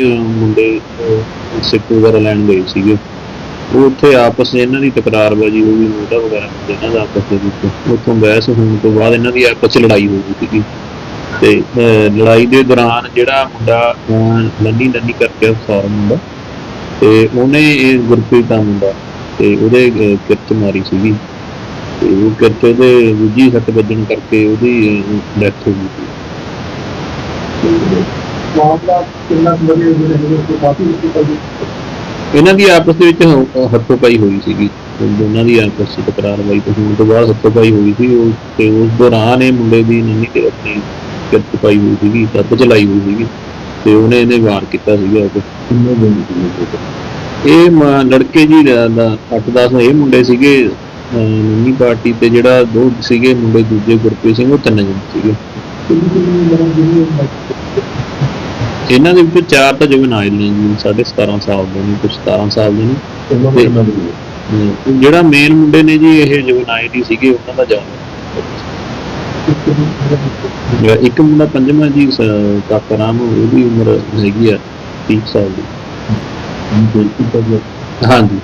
ਮੁੰਡੇ ਅਹ, ਸਿੱਕ ਵਗੈਰਾ ਲੈਣ ਗਏ ਸੀਗੇ। ਉਹ ਉੱਥੇ ਆਪਸ 'ਚ ਇਹਨਾਂ ਦੀ ਤਕਰਾਰਬਾਜ਼ੀ ਹੋ ਗਈ ਮੋਢਾ ਵਗੈਰਾ ਇਹਨਾਂ ਦਾ ਆਪਸ ਦੇ ਵਿੱਚ। ਉੱਥੋਂ ਬਹਿਸ ਹੋਣ ਤੋਂ ਬਾਅਦ ਇਹਨਾਂ ਦੀ ਆਪਸ 'ਚ ਲੜਾਈ ਹੋ ਗਈ ਸੀਗੀ। ਤੇ ਲੜਾਈ ਦੇ ਦੌਰਾਨ ਜਿਹੜਾ ਮੁੰਡਾ ਅਹ, ਲੰਨੀ ਲੰਨੀ ਕਰਕੇ ਫੌਰਨ ਮੁੰਡਾ ਤੇ ਉਹਨੇ ਇਹ ਗੁਰਪ੍ਰੀਤ ਦਾ ਮੁੰਡਾ ਤੇ ਉਹਦੇ ਕਿਰਤ ਮਾਰੀ ਸੀਗੀ। ਤੇ ਉਹ ਕਿਰਤ ਉਹਦੇ ਦੂਜੀ ਸੱਟ ਵੱਜਣ ਕਰਕੇ ਉਹਦੀ ਡੈਥ ਹੋ ਗਈ ਸੀ। ਮਾਮਲਾ ਕਿੰਨਾ ਕੁ ਵਧੀਆ ਜਿਹੜੇ ਹੈਗੇ ਉਹ ਕਾਫੀ ਉੱਚੀ ਪਈ ਇਹਨਾਂ ਦੀ ਆਪਸ ਦੇ ਵਿੱਚ ਹ- ਹੱਥੋਂ-ਪਾਈ ਹੋਈ ਸੀਗੀ। ਦੋਨਾਂ ਦੀ ਆਪਸ ਵਿੱਚ ਤਕਰਾਰਬਾਜ਼ੀ ਤੋਂ ਹੋਣ ਤੋਂ ਬਾਅਦ ਹੱਥੋਂ-ਪਾਈ ਹੋਈ ਸੀ। ਉਹ ਤੇ ਉਸ ਦੌਰਾਨ ਇਹ ਮੁੰਡੇ ਦੀ ਨੰਨੀ ਤੇ ਆਪਣੀ ਕਿਰਚ ਪਾਈ ਹੋਈ ਸੀਗੀ ਸੱਤ ਚਲਾਈ ਹੋਈ ਸੀਗੀ ਤੇ ਉਹਨੇ ਇਹਨੇ ਵਾਰ ਕੀਤਾ ਸੀਗਾ ਉਹ ਕਿੰਨੇ ਦਿਨ ਦੀ ਇਹ ਲੜਕੇ ਜੀ 8-10 ਇਹ ਮੁੰਡੇ ਸੀਗੇ ਨੰਨੀ ਪਾਰਟੀ ਤੇ ਜਿਹੜਾ ਦੋ ਸੀਗੇ ਮੁੰਡੇ ਦੂਜੇ ਗੁਰਪ੍ਰੀਤ ਸਿੰਘ ਉਹ ਤਿੰਨ ਜਣੇ ਸੀਗੇ। ਇਹਨਾਂ ਦੇ ਵਿੱਚ ਚਾਰ ਤਾਂ ਜੁਵਨਾਈਲ ਨੇ ਜੀ ਸਾਢੇ 17 ਸਾਲ ਦੇ ਨੇ ਕੁਝ 17 ਸਾਲ ਦੇ ਨੇ। ਜਿਹੜਾ ਮੇਨ ਮੁੰਡੇ ਨੇ ਜੀ ਇਹ ਜੁਵਨਾਈਲ ਹੀ ਸੀਗੇ ਉਹਨਾਂ ਦਾ ਜਾਨ ਇੱਕ ਮੁੰਡਾ ਪੰਜਵਾਂ ਜੀ ਕਾਕਾ ਰਾਮ ਉਹਦੀ ਉਮਰ ਹੈਗੀ ਆ 30 ਸਾਲ ਦੀ। ਹਾਂਜੀ।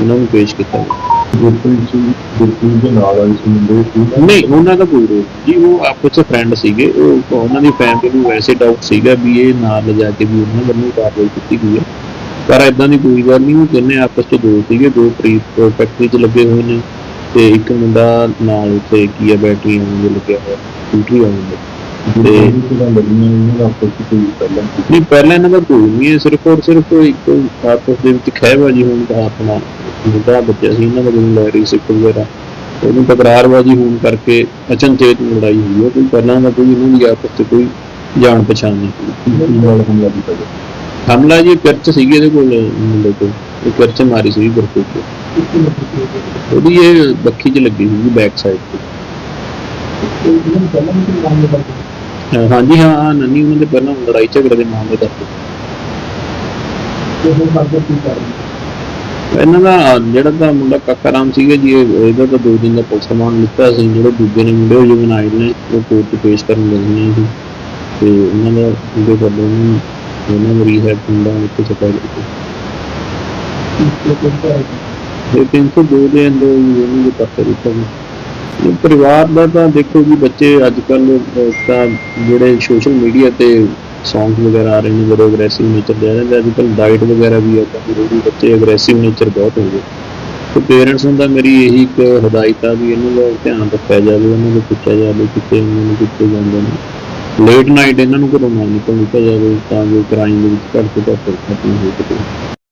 ਉਹਨਾਂ ਨੂੰ ਪੇਸ਼ ਕੀਤਾ ਗਿਆ। ਗੁਰਪ੍ਰੀਤ ਸਿੰਘ ਗੁਰਪ੍ਰੀਤ ਦੇ ਨਾਲ ਆਏ ਸੀ ਮੁੰਡੇ ਉਹਨਾਂ ਨਹੀਂ ਉਹਨਾਂ ਦਾ ਕੋਈ ਰੋਲ ਨਹੀਂ ਜੀ ਉਹ ਆਪਸ ਵਿੱਚ ਫਰੈਂਡ ਸੀਗੇ ਉਹ ਉਹਨਾਂ ਦੀ ਫੈਮਿਲੀ ਨੂੰ ਵੈਸੇ ਡਾਊਟ ਸੀਗਾ ਵੀ ਇਹ ਨਾਲ ਲਿਜਾ ਕੇ ਵੀ ਉਹਨਾਂ ਵੱਲੋਂ ਕਾਰਵਾਈ ਕੀਤੀ ਗਈ ਹੈ। ਪਰ ਇਦਾਂ ਦੀ ਕੋਈ ਗੱਲ ਨਹੀਂ ਉਹ ਤਿੰਨੇ ਆਪਸ ਵਿੱਚ ਦੋ ਸੀਗੇ ਦੋ ਪ੍ਰੀਤ ਫੈਕਟਰੀ 'ਚ ਲੱਗੇ ਹੋਏ ਨੇ ਤੇ ਇੱਕ ਮੁੰਡਾ ਨਾਲ ਉੱਥੇ ਕੀ ਆ ਬੈਟਰੀ ਵਾਂਗੂ ਲੱਗਿਆ ਹੋਇਆ ਸਕੂਟਰੀ ਵਾਂਗੂ ਤੇ ਜਿਹੜਾ ਲੱਗੀਆਂ ਉਹਨਾਂ ਦਾ ਆਪਸ ਵਿੱਚ ਕੋਈ ਪਹਿਲਾਂ ਨਹੀਂ ਪਹਿਲਾਂ ਇਹਨਾਂ ਦਾ ਕੋਈ ਨਹੀਂ ਸਿਰਫ ਔਰ ਸਿਰਫ ਇੱਕ ਆਪਸ ਦੇ ਵਿੱਚ ਖਹਿਬਾਜੀ ਹੋਣ ਦਾ ਆਪਣਾ ਮੁੰਡਾ ਬੱਚਾ ਸੀ ਇਹਨਾਂ ਦਾ ਜਦੋਂ ਲੈ ਰਹੀ ਸੀ ਵਗੈਰਾ। ਉਹਨੂੰ ਤਕਰਾਰਬਾਜੀ ਹੋਣ ਕਰਕੇ ਅਚਨਚੇਤ ਲੜਾਈ ਹੋਈ ਹੈ, ਕੋਈ ਪਹਿਲਾਂ ਦਾ ਕੋਈ ਇਹਨਾਂ ਦੀ ਆਪਸ ਵਿੱਚ ਕੋਈ ਜਾਣ ਪਛਾਣ ਨਹੀਂ। ਹਮਲਾ ਕੀਤਾ ਹਮਲਾ ਜੀ ਕਿਰਚ ਸੀਗੀ ਇਹਦੇ ਕੋਲ, ਮੁੰਡੇ ਕੋਲ। ਉਹ ਕਿਰਚ ਮਾਰੀ ਸੀ ਗੁਰਪ੍ਰੀਤ ਤੇ। ਉਹਦੀ ਇਹ ਬੱਖੀ 'ਚ ਲੱਗੀ ਸੀ ਬੈਕ ਸਾਈਡ ਤੇ। ਪਹਿਲਾਂ ਹਾਂਜੀ, ਹਾਂ ਨੰਨੀ ਉਹਨਾਂ ਦੇ ਪਹਿਲਾਂ ਲੜਾਈ ਝਗੜੇ ਦੇ ਮਾਮਲੇ ਦਾ ਤੇ ਹੁਣ ਤੱਕ ਕੀ ਕਰ ਰਹੇ ਇਹਨਾਂ ਦਾ ਜਿਹੜਾ ਤਾਂ ਮੁੰਡਾ ਕਾਕਾ ਰਾਮ ਸੀਗਾ ਜੀ ਇਹਦਾ ਤਾਂ ਦੋ ਦਿਨ ਦਾ ਪੋਸਟਮਾਰਟਮ ਲਿੱਤਾ ਸੀ, ਜਿਹੜੇ ਦੂਜੇ ਨੇ ਮੁੰਡੇ ਉਹ ਜੁਗਨਾਈਲ ਨੇ, ਉਹ ਕੋਰਟ 'ਚ ਪੇਸ਼ ਕਰਨ ਲੱਗੇ ਸੀ ਤੇ ਉਹਨਾਂ ਦਾ ਉਹਦੇ ਵੱਲੋਂ ਉਹਨੂੰ ਨੂੰ ਰੀਹੈਬ ਹੁੰਦਾ ਉੱਥੇ ਚਪਾ ਦਿੱਤਾ ਇਹ 302 ਦੇ ਅੰਦਰ ਹੀ ਉਹਨੂੰ ਪੱਤਰ ਦਿੱਤਾ ਗਿਆ ਇਹ ਪਰਿਵਾਰ ਦਾ ਤਾਂ ਦੇਖੋ ਜੀ, ਬੱਚੇ ਅੱਜ ਕੱਲ ਤਾਂ ਜਿਹੜੇ ਸੋਸ਼ਲ ਮੀਡੀਆ ਤੇ ਸੌਂਗ ਵਗੈਰਾ ਆ ਰਹੇ ਨੇ ਬੜੇ ਅਗਰੈਸਿਵ ਨੇਚਰ ਦੇ ਆ ਰਹੇ ਨੇ ਅੱਜ ਕੱਲ ਡਾਈਟ ਵਗੈਰਾ ਵੀ ਆਦਾ ਜ਼ਰੂਰੀ ਬੱਚੇ ਅਗਰੈਸਿਵ ਨੇਚਰ ਬਹੁਤ ਹੋ ਗਏ। ਤੇ ਪੇਰੈਂਟਸ ਨੂੰ ਤਾਂ ਮੇਰੀ ਇਹੀ ਇੱਕ ਹਦਾਇਤ ਆ ਵੀ ਇਹਨਾਂ ਦਾ ਧਿਆਨ ਰੱਖਿਆ ਜਾਵੇ ਉਹਨਾਂ ਨੂੰ ਪੁੱਛਿਆ ਜਾਵੇ ਕਿੱਥੇ ਇਹਨਾਂ ਕਿੱਥੇ ਜਾਂਦੇ ਨੇ। ਲੇਟ ਨਾਈਟ ਇਹਨਾਂ ਨੂੰ ਘਰੋਂ ਨਾ ਨਿਕਲ ਦਿੱਤਾ ਜਾਵੇ, ਤਾਂ ਜੋ ਕ੍ਰਾਈਮ ਦੇ ਵਿੱਚ ਘੱਟ ਤੋਂ ਘੱਟ ਖਤਮ ਹੋ ਸਕੇ।